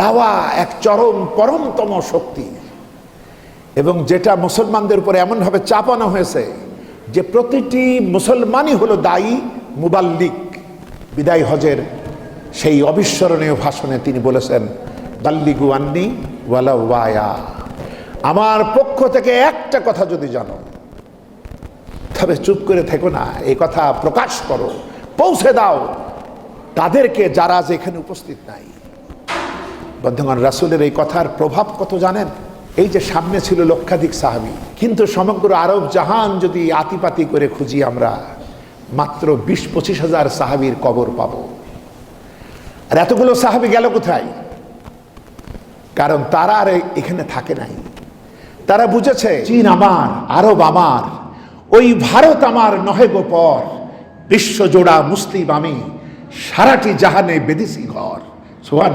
দাওয়া এক চরম, পরমতম শক্তি। এবং যেটা মুসলমানদের উপরে এমনভাবে চাপানো হয়েছে যে প্রতিটি মুসলমানই হলো দায়ী, মুবাল্লিক, বিদায় হজের সেই অবিস্মরণীয় ভাষণে তিনি বলেছেন, বাল্লিগু আন্নি ওয়ালা ওয়ায়া। আমার পক্ষ থেকে একটা কথা যদি জানো, তবে চুপ করে থেকো না, এই কথা প্রকাশ করো, পৌঁছে দাও। তাদেরকে যারা যেখানে উপস্থিত নাই বর্ধমান রাসুলের এই কথার প্রভাব কত জানেন? এই যে সামনে ছিল লক্ষাধিক সাহাবি। কিন্তু সমগ্র আরব জাহান যদি আতিপাতি করে খুঁজি আমরা, মাত্র বিশ পঁচিশ হাজার সাহাবির কবর পাব। আর এতগুলো সাহাবি গেল কোথায়? কারণ তারা আর এখানে থাকে নাই। তারা বুঝেছে, চীন আমার, আরব আমার, ওই ভারত আমার নহে গো পর বিশ্বজোড়া মুসলিম আমি, সারাটি জাহানে বেদিসি ঘর। সোহান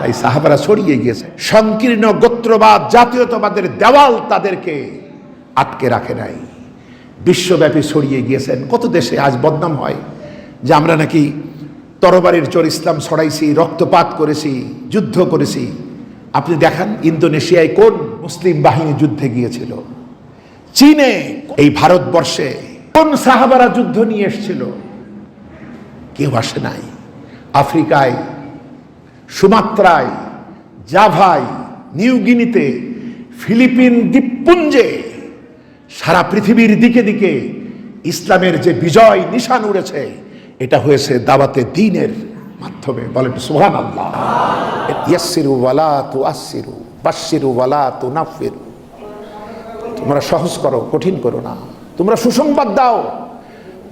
তাই সাহাবারা ছড়িয়ে গিয়েছে। সংকীর্ণ গোত্রবাদ, জাতীয়তাবাদের দেওয়াল তাদেরকে আটকে রাখে নাই। বিশ্বব্যাপী ছড়িয়ে গিয়েছেন। কত দেশে আজ বদনাম হয় যে আমরা নাকি তরবারির চোর ইসলাম ছড়াইছি, রক্তপাত করেছি, যুদ্ধ করেছি। আপনি দেখান, ইন্দোনেশিয়ায় কোন মুসলিম বাহিনী যুদ্ধে গিয়েছিল? চীনে, এই ভারতবর্ষে কোন সাহাবারা যুদ্ধ নিয়ে এসেছিল? কেউ আসে নাই। আফ্রিকায় সুমাত্রায়, জাভায় নিউগিনিতে ফিলিপিন দ্বীপপুঞ্জে, সারা পৃথিবীর দিকে দিকে ইসলামের যে বিজয় নিশান উড়েছে, এটা হয়েছে দাওয়াতে দিনের মাধ্যমে। বলেন সুহান আল্লাহ তু তু তোমরা সহজ করো, কঠিন করো না। তোমরা সুসংবাদ দাও।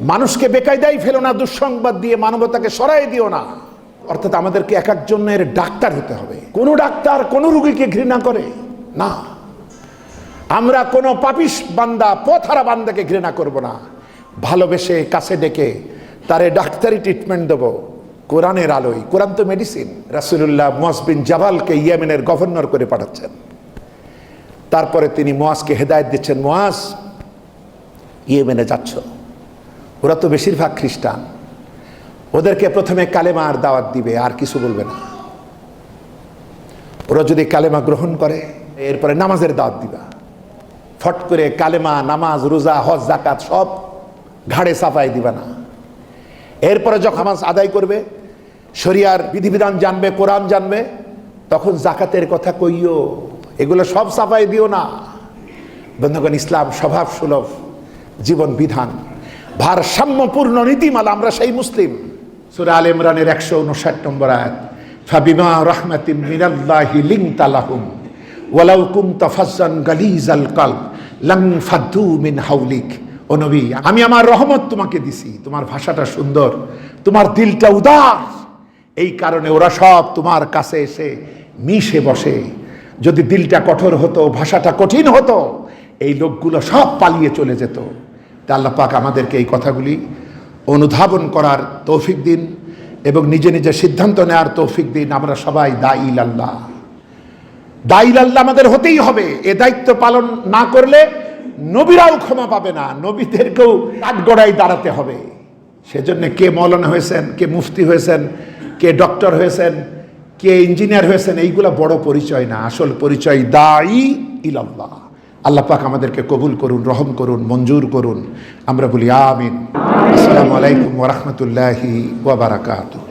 মানুষকে বেকায়দাই ফেলো না, দুঃসংবাদ দিয়ে, মানবতাকে সরাই দিও না। অর্থাৎ আমাদেরকে এক একজনের ডাক্তার হতে হবে। কোন ডাক্তার কোন রুগীকে ঘৃণা করে? না। আমরা কোনো পাপিস বান্দা পথারা বান্দাকে ঘৃণা করব না। ভালোবেসে কাছে ডেকে তারে ডাক্তারি ট্রিটমেন্ট দেব। কোরআনের আলোয়। কোরআন তো মেডিসিন রাসুলুল্লাহ মোয়াসবিন জাবালকে ইয়েমেনের গভর্নর করে পাঠাচ্ছেন। তারপরে তিনি মোয়াজকে হেদায়ত দিচ্ছেন, মোয়াজ, ইয়েমেনে যাচ্ছ। ওরা তো বেশিরভাগ খ্রিস্টান। ওদেরকে প্রথমে কালেমার দাওয়াত দিবে, আর কিছু বলবে না। ওরা যদি কালেমা গ্রহণ করে, এরপরে নামাজের দাওয়াত দিবা। ফট করে কালেমা, নামাজ, রোজা, হজ জাকাত সব ঘাড়ে সাফাই দিবা না। এরপরে যখন নামাজ আদায় করবে, শরিয়ার বিধিবিধান জানবে, কোরআন জানবে, তখন জাকাতের কথা কইও, এগুলো সব সাফাই দিও না। বন্ধুগণ, ইসলাম স্বভাব সুলভ জীবন বিধান। ভারসাম্যপূর্ণ নীতিমালা, আমরা সেই মুসলিম। সুরা আল ইমরানের একশো উনষাট নম্বর আয়াত, ফাবিমা রহমাতিম মিনাল্লাহি লিংতা লাহুম, ওয়ালাউ কুনতা ফাজ্জান গালিজাল কলব, লাং ফাদ্দু মিন হাউলিক। ও নবী, আমি আমার রহমত তোমাকে দিছি, তোমার ভাষাটা সুন্দর, তোমার দিলটা উদার। এই কারণে ওরা সব তোমার কাছে এসে মিশে বসে। যদি দিলটা কঠোর হতো, ভাষাটা কঠিন হতো, এই লোকগুলো সব পালিয়ে চলে যেত। তা আল্লাহ আমাদেরকে এই কথাগুলি অনুধাবন করার তৌফিক দিন এবং নিজে নিজে সিদ্ধান্ত নেওয়ার তৌফিক দিন আমরা সবাই দায়ী আল্লাহ দায়ী আল্লাহ আমাদের হতেই হবে। এ দায়িত্ব পালন না করলে নবীরাও ক্ষমা পাবে না, নবীদেরকেও কাঠগড়াই দাঁড়াতে হবে। সেজন্য কে মৌলানা হয়েছেন, কে মুফতি হয়েছেন, কে ডক্টর হয়েছেন, কে ইঞ্জিনিয়ার হয়েছেন, এইগুলা বড় পরিচয় না, আসল পরিচয় দায়ী ইলাল্লাহ। আল্লাহ পাক আমাদেরকে কবুল করুন, রহম করুন, মঞ্জুর করুন। আমরা বলি আমিন। আসসালামু আলাইকুম ওরহমতুল্লাহি ওয়াবারাকাতুহ